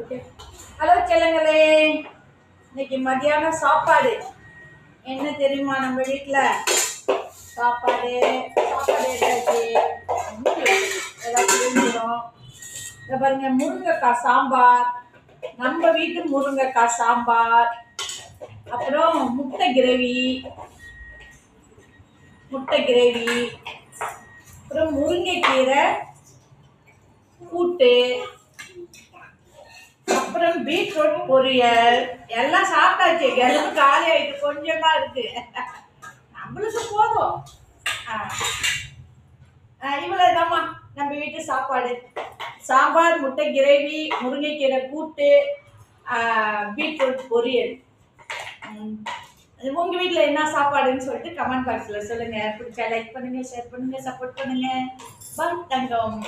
Okay hello செல்லங்களே. இன்னைக்கு மதியானம் சாப்பாடு. என்ன தெரியுமா நம்ம வீட்டில் சாப்பாடு சாப்பாடு ஏதாச்சு ஏதாச்சும் விரும்புகிறோம் இதை பாருங்க முருங்கைக்காய் சாம்பார். நம்ம வீட்டு முருங்கைக்காய் சாம்பார். அப்புறம் முட்டை கிரேவி. முட்டை கிரேவி. அப்புறம் முருங்கைக்கீரை கூட்டு. அப்புறம் பீட்ரூட் பொரியல். எல்லாம் சாப்பிட்டாச்சு. எல்லாம் காலி ஆயிட்டு கொஞ்சம் தான் இருக்கு. நம்மளுக்கு போதும். இவ்வளோதாம்மா நம்ம வீட்டு சாப்பாடு. சாம்பார் முட்டை கிரேவி முருங்கைக்கீரை கூட்டு பீட்ரூட் பொரியல். ம். உங்க வீட்டில் என்ன சாப்பாடுன்னு சொல்லிட்டு கமெண்ட் பாக்ஸில் சொல்லுங்க. பிடிச்சா லைக் பண்ணுங்க ஷேர் பண்ணுங்க சப்போர்ட் பண்ணுங்க. பாய் தங்கம்